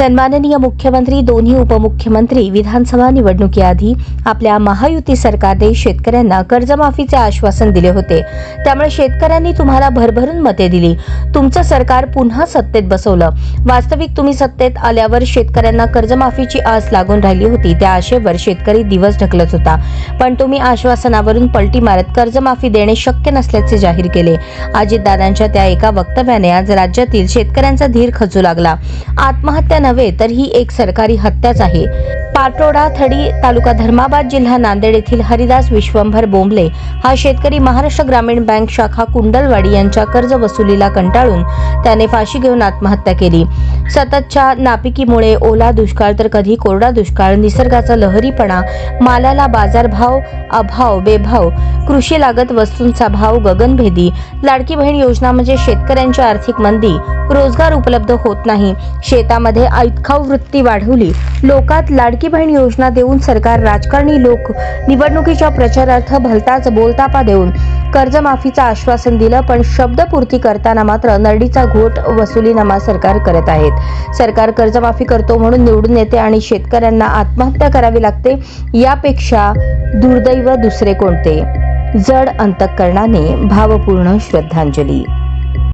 सन्माननीय मुख्यमंत्री दोन्ही उपमुख्यमंत्री विधानसभा निवडणुकीआधी आपल्या महायुती सरकारने शेतकऱ्यांना कर्जमाफीचे आश्वासन दिले होते. त्यामुळे शेतकऱ्यांनी तुम्हाला भरभरून मते दिली. तुमचं सरकार पुन्हा सत्तेत बसवलं. वास्तविक तुम्ही सत्तेत आल्यावर शेतकऱ्यांना कर्जमाफीची आस लागून राहिली होती. त्या आशेवर शेतकरी दिवस ढकलत होता. पण तुम्ही आश्वासनावरून पलटी मारत कर्जमाफी देणे शक्य नसल्याचे जाहीर केले. अजितदादांच्या त्या एका वक्तव्याने आज राज्यातील शेतकऱ्यांचा धीर खचू लागला. आत्महत्या नव्हे तर ही एक सरकारी हत्याच आहे. पाटोडा थडी तालुका धर्माबाद जिल्हा नांदेड येथील हरिदास विश्वंभर बोंबले हा शेतकरी महाराष्ट्र ग्रामीण बँक शाखा कुंडलवाडी यांच्या कर्ज वसुलीला कंटाळून त्याने फाशी घेऊन आत्महत्या केली. सततच्या नापिकीमुळे ओला दुष्काळ तर कधी कोरडा दुष्काळ निसर्गाचा लहरीपणा मालाला बाजारभाव अभाव बेभाव कृषी लागत वस्तूंचा भाव गगनभेदी लाडकी बहीण योजना म्हणजे शेतकऱ्यांची आर्थिक मंदी रोजगार उपलब्ध होत नाही शेतामध्ये ऐतखाव वृत्ती वाढवली लोकात लाडकी बहीण योजना देऊन सरकार राजकारणी लोक निवडणुकीच्या प्रचारार्थ भलताच बोलतापा देऊन कर्जमाफीचं आश्वासन दिलं पण शब्दपूर्ती करताना मात्र नरडीचा घोट वसुलीनामा सरकार करत आहेत. सरकार कर्जमाफी करतो म्हणून निवडून येते आणि शेतकऱ्यांना आत्महत्या करावी लागते यापेक्षा दुर्दैव दुसरे कोणते? जड अंतःकरणाने भावपूर्ण श्रद्धांजली.